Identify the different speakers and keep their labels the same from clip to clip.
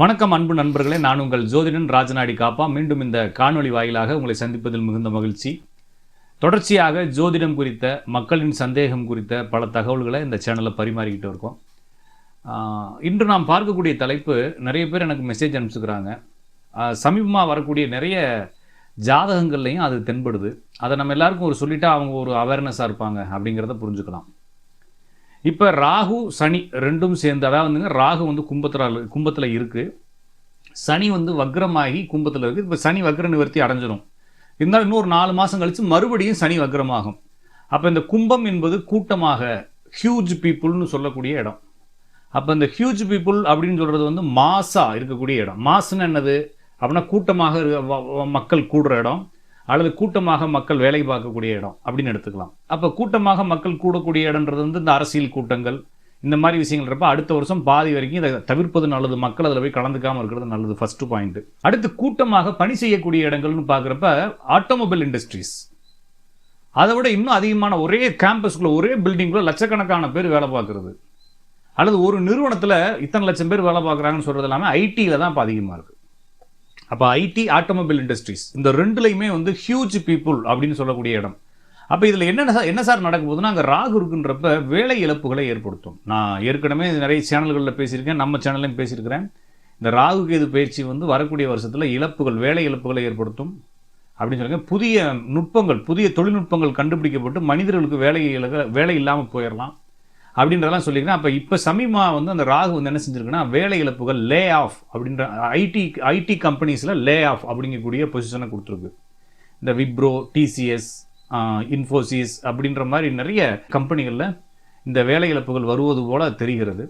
Speaker 1: வணக்கம் அன்பு நண்பர்களே. நான் உங்கள் ஜோதிடன் ராஜநாடி காப்பா. மீண்டும் இந்த காணொளி வாயிலாக உங்களை சந்திப்பதில் மிகுந்த மகிழ்ச்சி. தொடர்ச்சியாக ஜோதிடம் குறித்த மக்களின் சந்தேகம் குறித்த பல தகவல்களை இந்த சேனலில் பரிமாறிக்கிட்டு இருக்கோம். இன்று நாம் பார்க்கக்கூடிய தலைப்பு நிறைய பேர் எனக்கு மெசேஜ் அனுப்பிச்சுக்கிறாங்க. சமீபமாக வரக்கூடிய நிறைய ஜாதகங்கள்லையும் அது தென்படுது. அதை நம்ம எல்லாருக்கும் ஒரு சொல்லிட்டா அவங்க ஒரு அவேர்னஸாக இருப்பாங்க அப்படிங்கிறத புரிஞ்சுக்கலாம். இப்போ ராகு சனி ரெண்டும் சேர்ந்து அதாவது வந்துங்க ராகு வந்து கும்பத்தில் கும்பத்தில் இருக்குது சனி வந்து வக்ரமாகி கும்பத்தில் இருக்குது இப்போ சனி வக்ர நிவர்த்தி அடைஞ்சிரும். இருந்தாலும் இன்னொரு நாலு மாதம் கழித்து மறுபடியும் சனி வக்ரமாகும். அப்போ இந்த கும்பம் என்பது கூட்டமாக ஹியூஜ் பீப்புள்னு சொல்லக்கூடிய இடம். அப்போ இந்த ஹியூஜ் பீப்புள் அப்படின்னு சொல்கிறது வந்து மாஸா இருக்கக்கூடிய இடம். மாசுன்னு என்னது? அப்படின்னா கூட்டமாக இருக்க- மக்கள் கூடுற இடம். அல்லது கூட்டமாக மக்கள் வேலை பார்க்கக்கூடிய இடம் அப்படின்னு எடுத்துக்கலாம். அப்போ கூட்டமாக மக்கள் கூடக்கூடிய இடம்ன்றது வந்து இந்த அரசியல் கூட்டங்கள் இந்த மாதிரி விஷயங்கள் இருப்ப அடுத்த வருஷம் பாதி வரைக்கும் இதை தவிர்ப்பது நல்லது. மக்கள் அதில் போய் கலந்துக்காமல் இருக்கிறது நல்லது ஃபர்ஸ்ட் பாயிண்ட் அடுத்து கூட்டமாக பணி செய்யக்கூடிய இடங்கள்னு பார்க்குறப்ப ஆட்டோமொபைல் இண்டஸ்ட்ரீஸ் அதை விட இன்னும் அதிகமான ஒரே கேம்பஸ்குள்ளே ஒரே பில்டிங்குள்ள லட்சக்கணக்கான பேர் வேலை பார்க்குறது. அல்லது ஒரு நிறுவனத்தில் இத்தனை லட்சம் பேர் வேலை பார்க்குறாங்கன்னு சொல்கிறது இல்லாமல் ஐடியில் தான் இப்போ அதிகமாக இருக்குது அப்போ ஐடி ஆட்டோமொபைல் இண்டஸ்ட்ரீஸ் இந்த ரெண்டுலையுமே வந்து ஹியூஜ் பீப்புள் அப்படின்னு சொல்லக்கூடிய இடம். அப்போ இதில் என்னென்ன சார் என்ன சார் நடக்க போகுதுன்னா அங்கே ராகு இருக்குன்றப்ப வேலை இழப்புகளை ஏற்படுத்தும். நான் ஏற்கனவே நிறைய சேனல்களில் பேசியிருக்கேன் நம்ம சேனல்லையும் பேசியிருக்கிறேன். இந்த ராகு கேது பயிற்சி வந்து வரக்கூடிய வருஷத்தில் இழப்புகள் வேலை இழப்புகளை ஏற்படுத்தும். அப்படின்னு சொல்லுங்க புதிய நுட்பங்கள் புதிய தொழில்நுட்பங்கள் கண்டுபிடிக்கப்பட்டு மனிதர்களுக்கு வேலை இழக்க வேலை இல்லாமல் போயிடலாம். அப்படின்றதெல்லாம் சொல்லியிருக்கேன். அப்போ இப்போ சமீபமாக வந்து அந்த ராகு வந்து என்ன செஞ்சிருக்குன்னா வேலை இழப்புகள் லே ஆஃப் அப்படின்ற ஐடி ஐடி கம்பெனிஸில் லே ஆஃப் அப்படிங்கக்கூடிய பொசிஷனை கொடுத்துருக்கு. இந்த விப்ரோ டிசிஎஸ் இன்ஃபோசிஸ் அப்படின்ற மாதிரி நிறைய கம்பெனிகளில் இந்த வேலை இழப்புகள் வருவது போல் தெரிகிறது.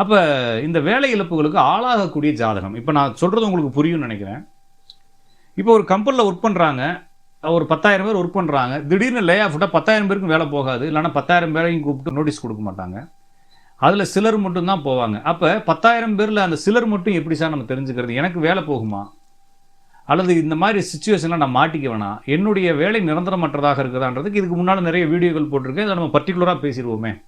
Speaker 1: அப்போ இந்த வேலை இழப்புகளுக்கு ஆளாகக்கூடிய ஜாதகம் இப்போ நான் சொல்கிறது உங்களுக்கு புரியும்னு நினைக்கிறேன். இப்போ ஒரு கம்பெனியில் ஒர்க் பண்ணுறாங்க ஒரு பத்தாயிரம் பேர் ஒர்க் பண்ணுறாங்க திடீர்னு லே ஆஃப் விட்டால் பத்தாயிரம் பேருக்கும் வேலை போகாது. இல்லைன்னா பத்தாயிரம் பேரையும் கூப்பிட்டு நோட்டீஸ் கொடுக்க மாட்டாங்க. அதில் சிலர் மட்டும்தான் போவாங்க. அப்போ பத்தாயிரம் பேரில் அந்த சிலர் மட்டும் எப்படி சார் நம்ம தெரிஞ்சுக்கிறது? எனக்கு வேலை போகுமா? அல்லது இந்த மாதிரி சுச்சுவேஷனில் நான் மாட்டிக்க வேணாம். என்னுடைய வேலை நிரந்தரமற்றதாக இருக்குதான்றதுக்கு இதுக்கு முன்னால் நிறைய வீடியோக்கள் போட்டிருக்கேன். இதை நம்ம பர்டிகுலராக பேசிடுவோமே.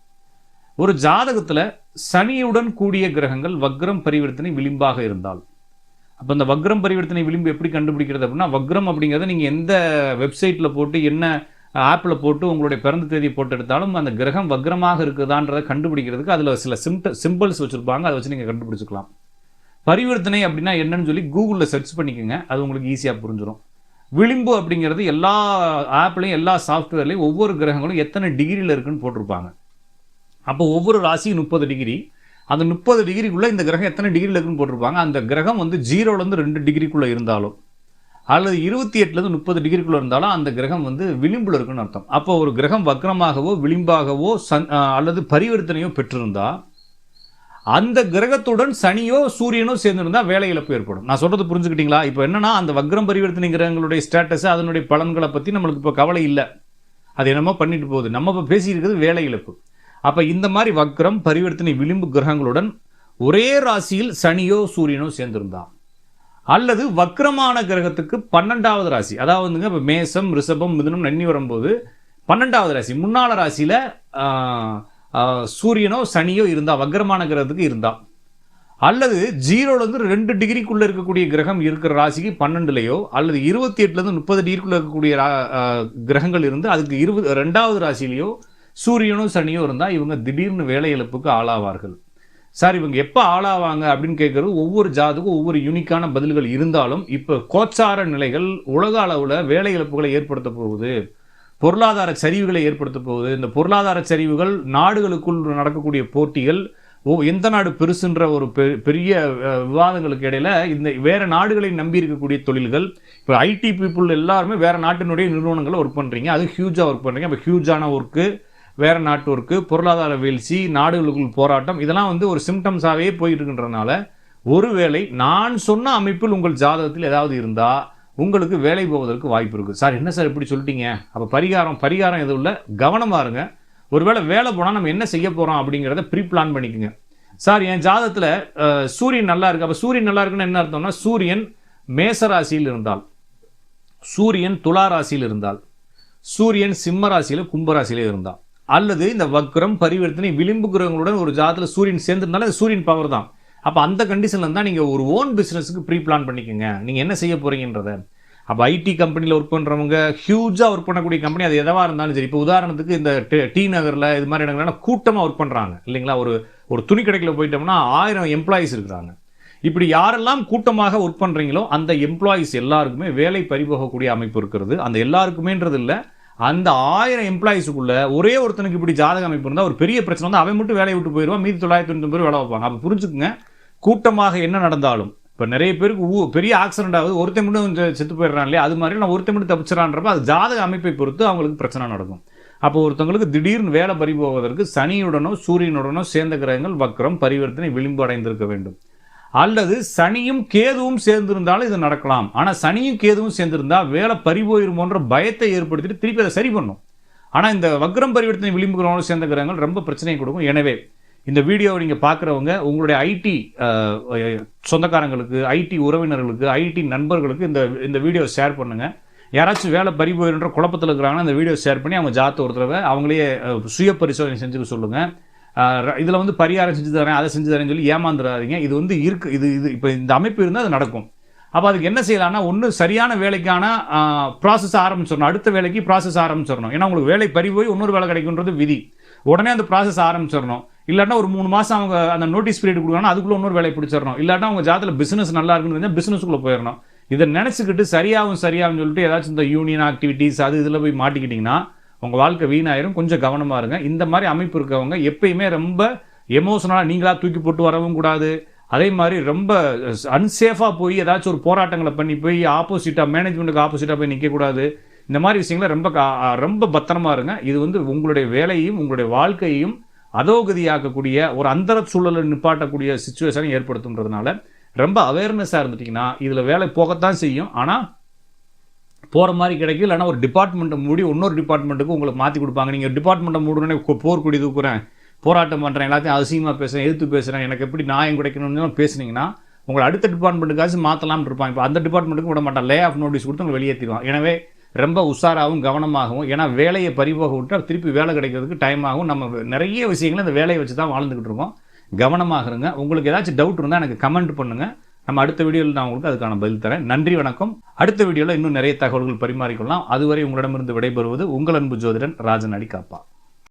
Speaker 1: ஒரு ஜாதகத்தில் சனியுடன் கூடிய கிரகங்கள் வக்ரம் பரிவர்த்தனை விளிம்பாக இருந்தால் அப்போ இந்த வக்ரம் பரிவர்த்தனை விளிம்பு எப்படி கண்டுபிடிக்கிறது அப்படின்னா வக்ரம் அப்படிங்கிறத நீங்கள் எந்த வெப்சைட்டில் போட்டு என்ன ஆப்பில் போட்டு உங்களுடைய பிறந்த தேதி போட்டு எடுத்தாலும் அந்த கிரகம் வக்ரமாக இருக்குதான்றதை கண்டுபிடிக்கிறதுக்கு அதில் சில சிம்ட சிம்பிள்ஸ் வச்சுருப்பாங்க. அதை வச்சு நீங்கள் கண்டுபிடிச்சிக்கலாம். பரிவர்த்தனை அப்படின்னா என்னன்னு சொல்லி கூகுளில் சர்ச் பண்ணிக்கோங்க. அது உங்களுக்கு ஈஸியாக புரிஞ்சிடும் விளிம்பு அப்படிங்கிறது எல்லா ஆப்லையும் எல்லா சாஃப்ட்வேர்லையும் ஒவ்வொரு கிரகங்களும் எத்தனை டிகிரியில் இருக்குன்னு போட்டிருப்பாங்க. அப்போ ஒவ்வொரு ராசியும் முப்பது டிகிரி அந்த முப்பது டிகிரிக்குள்ளே இந்த கிரகம் எத்தனை டிகிரியில் இருக்குன்னு போட்டிருப்பாங்க. அந்த கிரகம் வந்து ஜீரோலேருந்து ரெண்டு டிகிரிக்குள்ளே இருந்தாலும் அல்லது இருபத்தி எட்டுலேருந்து முப்பது டிகிரிக்குள்ளே இருந்தாலும் அந்த கிரகம் வந்து விளிம்பில் இருக்குன்னு அர்த்தம். அப்போ ஒரு கிரகம் வக்ரமாகவோ விளிம்பாகவோ சன் அல்லது பரிவர்த்தனையோ பெற்றிருந்தால் அந்த கிரகத்துடன் சனியோ சூரியனோ சேர்ந்துருந்தால் வேலை இழப்பு ஏற்படும். நான் சொல்கிறது புரிஞ்சுக்கிட்டீங்களா? இப்போ என்னென்னா அந்த வக்ரம் பரிவர்த்தனை கிரகங்களுடைய ஸ்டேட்டஸ் அதனுடைய பலன்களை பற்றி நம்மளுக்கு இப்போ கவலை இல்லை. அது என்னமோ பண்ணிட்டு போகுது. நம்ம இப்போ பேசியிருக்கிறது வேலை இழப்பு. அப்போ இந்த மாதிரி வக்ரம் பரிவர்த்தனை விளிம்பு கிரகங்களுடன் ஒரே ராசியில் சனியோ சூரியனோ சேர்ந்திருந்தா. அல்லது வக்ரமான கிரகத்துக்கு பன்னெண்டாவது ராசி. அதாவதுங்க இப்போ மேசம் ரிஷபம் மிதுனம் நன்னி வரும்போது பன்னெண்டாவது ராசி. முன்னால ராசியில் சூரியனோ சனியோ இருந்தால் வக்ரமான கிரகத்துக்கு இருந்தான் அல்லது ஜீரோலேருந்து ரெண்டு டிகிரிக்குள்ளே இருக்கக்கூடிய கிரகம் இருக்கிற ராசிக்கு பன்னெண்டுலையோ அல்லது இருபத்தி எட்டுலேருந்து முப்பது டிகிரிக்குள்ளே இருக்கக்கூடிய ரா- கிரகங்கள் இருந்து அதுக்கு இருபது ரெண்டாவது ராசிலேயோ சூரியனும் சனியும் இருந்தால் இவங்க திடீர்னு வேலை இழப்புக்கு ஆளாவார்கள். சார் இவங்க எப்போ ஆளாவாங்க அப்படின்னு கேட்குறது ஒவ்வொரு ஜாதுக்கும் ஒவ்வொரு யூனிக்கான பதில்கள் இருந்தாலும் இப்போ கோச்சார நிலைகள் உலக அளவில் வேலை இழப்புகளை ஏற்படுத்த போகுது பொருளாதார சரிவுகளை ஏற்படுத்த போகுது. இந்த பொருளாதார சரிவுகள் நாடுகளுக்குள் நடக்கக்கூடிய போட்டிகள் ஓ எந்த நாடு பெருசுன்ற ஒரு பெ- பெரிய விவாதங்களுக்கு இடையில் இந்த வேறு நாடுகளை நம்பி இருக்கக்கூடிய தொழில்கள் இப்போ ஐடி பீப்புள் எல்லாருமே வேறு நாட்டினுடைய நிறுவனங்களை ஒர்க் பண்ணுறீங்க அது ஹியூஜாக ஒர்க் பண்ணுறீங்க அப்போ ஹியூஜான ஒர்க்கு வேறு நாட்டு ஒர்க்கு பொருளாதார வீழ்ச்சி நாடுகளுக்குள் போராட்டம் இதெல்லாம் வந்து ஒரு சிம்டம்ஸாகவே போயிட்டு இருக்கின்றனால ஒருவேளை நான் சொன்ன அமைப்பில் உங்கள் ஜாதகத்தில் ஏதாவது இருந்தால் உங்களுக்கு வேலை போவதற்கு வாய்ப்பு இருக்குது சார் என்ன சார் இப்படி சொல்லிட்டீங்க? அப்போ பரிகாரம் பரிகாரம் எதுவும் இல்லை. கவனமா இருங்க. ஒருவேளை வேலை போனால் நம்ம என்ன செய்ய போகிறோம் அப்படிங்கிறத ப்ரீ பிளான் பண்ணிக்கோங்க. சார் என் ஜாதகத்தில் சூரியன் நல்லா இருக்குது அப்போ சூரியன் நல்லா இருக்குன்னு என்ன அர்த்தம்னா சூரியன் மேச ராசியில் இருந்தால் சூரியன் துலா ராசியில் இருந்தால் சூரியன் சிம்ம ராசியில கும்ப இருந்தால் அல்லது இந்த வக்ரம் பரிவர்த்தனை விளிம்பு கிரகங்களுடன் ஒரு ஜாதத்தில் சூரியன் சேர்ந்துருந்தாலும் அது சூரியன் பவர் தான். அப்போ அந்த கண்டிஷனில் தான் நீங்கள் ஒரு ஓன் பிஸ்னஸுக்கு ப்ரீ பிளான் பண்ணிக்கோங்க. நீங்கள் என்ன செய்ய போகிறீங்கன்றத அப்போ ஐடி கம்பெனியில் ஒர்க் பண்ணுறவங்க ஹியூஜாக ஒர்க் பண்ணக்கூடிய கம்பெனி அது எதவாக இருந்தாலும் சரி. இப்போ உதாரணத்துக்கு இந்த டி- டி நகரில் இது மாதிரி இடங்கள்லாம் கூட்டமாக ஒர்க் பண்ணுறாங்க இல்லைங்களா? ஒரு ஒரு துணி கடைக்குள்ள போயிட்டோம்னா ஆயிரம் எம்ப்ளாயீஸ் இருக்கிறாங்க. இப்படி யாரெல்லாம் கூட்டமாக ஒர்க் பண்ணுறீங்களோ அந்த எம்ப்ளாயீஸ் எல்லாருக்குமே வேலை பறிபோகக்கூடிய அமைப்பு இருக்கிறது. அந்த எல்லாருக்குமேன்றது இல்லை. அந்த ஆயிரம் எம்ப்ளாயிஸுக்குள்ள ஒரே ஒருத்தனுக்கு இப்படி ஜாதக அமைப்பு இருந்தால் ஒரு பெரிய பிரச்சனை வந்து அவன் மட்டும் வேலையை விட்டு போயிடுவான் மீதி தொள்ளாயிரத்தி தொண்ணூறு பேர் வேலை வைப்பாங்க அப்போ புரிஞ்சுக்குங்க கூட்டமாக என்ன நடந்தாலும். இப்போ நிறைய பேருக்கு ஊ பெரிய ஆக்சிடென்ட் ஆகுது ஒருத்தன் மட்டும் செத்து போயிடுறான் இல்லையா? அது மாதிரி நான் ஒருத்தன் மட்டும் தப்பிச்சிடறான்றப்ப அது ஜாதக அமைப்பை பொறுத்து அவங்களுக்கு பிரச்சனை நடக்கும். அப்போ ஒருத்தவங்களுக்கு திடீர்னு வேலை பறி போவதற்கு சனியுடனோ சூரியனுடனோ சேர்ந்த கிரகங்கள் வக்கரம் பரிவர்த்தனை விளிம்பு அடைந்திருக்க வேண்டும். அல்லது சனியும் கேதுவும் சேர்ந்திருந்தாலும் இது நடக்கலாம். ஆனால் சனியும் கேதுவும் சேர்ந்திருந்தால் வேலை பறிபோயிருமோன்ற பயத்தை ஏற்படுத்திட்டு திருப்பி அதை சரி பண்ணும். ஆனால் இந்த வக்ரம் பரிவர்த்தனை விளிம்புகளோடு சேர்ந்த கிரகங்கள் ரொம்ப பிரச்சனையை கொடுக்கும். எனவே இந்த வீடியோவை நீங்கள் பார்க்குறவங்க உங்களுடைய ஐடி சொந்தக்காரங்களுக்கு ஐடி உறவினர்களுக்கு ஐடி நண்பர்களுக்கு இந்த இந்த வீடியோ ஷேர் பண்ணுங்கள் யாராச்சும் வேலை பறி போயிருன்ற குழப்பத்தில் இருக்கிறாங்கன்னா இந்த வீடியோ ஷேர் பண்ணி அவங்க ஜாத்த ஒருத்தரவை அவங்களே சுய பரிசோதனை செஞ்சுக்க சொல்லுங்கள் இதில் வந்து பரிகாரம் செஞ்சு தரேன் அதை செஞ்சு தரேன்னு சொல்லி ஏமாந்துடாதீங்க இது வந்து இருக்கு இது இது இப்போ இந்த அமைப்பு இருந்தால் அது நடக்கும். அப்போ அதுக்கு என்ன செய்யலாம்னா ஒன்று சரியான வேலைக்கான ப்ராசஸ் ஆரம்பிச்சிடணும் அடுத்த வேலைக்கு ப்ராசஸ் ஆரம்பிச்சிடணும் ஏன்னா உங்களுக்கு வேலை பறி போய் இன்னொரு வேலை கிடைக்குன்றது விதி. உடனே அந்த ப்ராசஸ் ஆரம்பிச்சிடணும் இல்லாட்டா ஒரு மூணு மாதம் அவங்க அந்த நோட்டீஸ் பீரியட் கொடுக்கணும் அதுக்குள்ள இன்னொரு வேலையை பிடிச்சிடணும் இல்லாட்டா அவங்க ஜாதத்தில் பிஸ்னஸ் நல்லா இருக்குன்னு பிஸ்னஸ்க்குள்ளே போயிடணும். இதை நினச்சிக்கிட்டு சரியாகும் சரியாகும் சொல்லிட்டு ஏதாச்சும் இந்த யூனியன் ஆக்டிவிட்டீஸ் அது இதில் போய் மாட்டிக்கிட்டிங்கன்னா உங்கள் வாழ்க்கை வீணாயிரும். கொஞ்சம் கவனமாக இருங்க. இந்த மாதிரி அமைப்பு இருக்கவங்க எப்பயுமே ரொம்ப எமோஷனலாக நீங்களாக தூக்கி போட்டு வரவும் கூடாது. அதே மாதிரி ரொம்ப அன்சேஃபாக போய் ஏதாச்சும் ஒரு போராட்டங்களை பண்ணி போய் ஆப்போசிட்டாக மேனேஜ்மெண்ட்டுக்கு ஆப்போசிட்டாக போய் நிற்கக்கூடாது இந்த மாதிரி விஷயங்களை ரொம்ப கா- ரொம்ப பத்திரமா இருங்க. இது வந்து உங்களுடைய வேலையையும் உங்களுடைய வாழ்க்கையையும் அதோகதியாக்கக்கூடிய ஒரு அந்தர சூழலை நிப்பாட்டக்கூடிய சுச்சுவேஷனை ஏற்படுத்துன்றதுனால ரொம்ப அவேர்னஸாக இருந்துட்டிங்கன்னா இதில் வேலை போகத்தான் செய்யும். ஆனால் போகிற மாதிரி கிடைக்கும் இல்லைனா ஒரு டிபார்ட்மெண்ட்டை மூடி இன்னொரு டிபார்ட்மெண்ட்டுக்கு உங்களுக்கு மாற்றி கொடுப்பாங்க. நீங்கள் டிபார்ட்மெண்ட்டை மூடனே போர்க்குடி தூக்குறேன் போராட்டம் பண்ணுறேன் எல்லாத்தையும் அசிங்கமாக பேசுகிறேன் எதிர்த்து பேசுகிறேன் எனக்கு எப்படி நியாயம் கிடைக்கணும்னு பேசுனீங்கன்னா உங்களை அடுத்த டிபார்ட்மெண்ட்டுக்காச்சும் மாற்றலாம்னு இருப்பாங்க. இப்போ அந்த டிபார்ட்மெண்ட்டுக்கு விட மாட்டான். லே ஆஃப் நோட்டீஸ் கொடுத்து உங்களை வெளியேற்றிடுவான் எனவே ரொம்ப உஷாராகவும் கவனமாகவும் ஏன்னா வேலையை பறிபோக விட்டால் திருப்பி வேலை கிடைக்கிறதுக்கு டைம் ஆகும். நம்ம நிறைய விஷயங்களை இந்த வேலையை வச்சு தான் வாழ்ந்துக்கிட்டு இருக்கோம். கவனமாக இருங்க. உங்களுக்கு ஏதாச்சும் டவுட் இருந்தால் எனக்கு கமெண்ட் பண்ணுங்கள் நம்ம அடுத்த வீடியோவில் நான் உங்களுக்கு அதுக்கான பதில் தரேன். நன்றி வணக்கம். அடுத்த வீடியோவில் இன்னும் நிறைய தகவல்கள் பரிமாறிக்கொள்ளலாம். அதுவரை உங்களிடமிருந்து விடைபெறுவது உங்கள் அன்பு ஜோதிடன் ராஜன் அடி காப்பா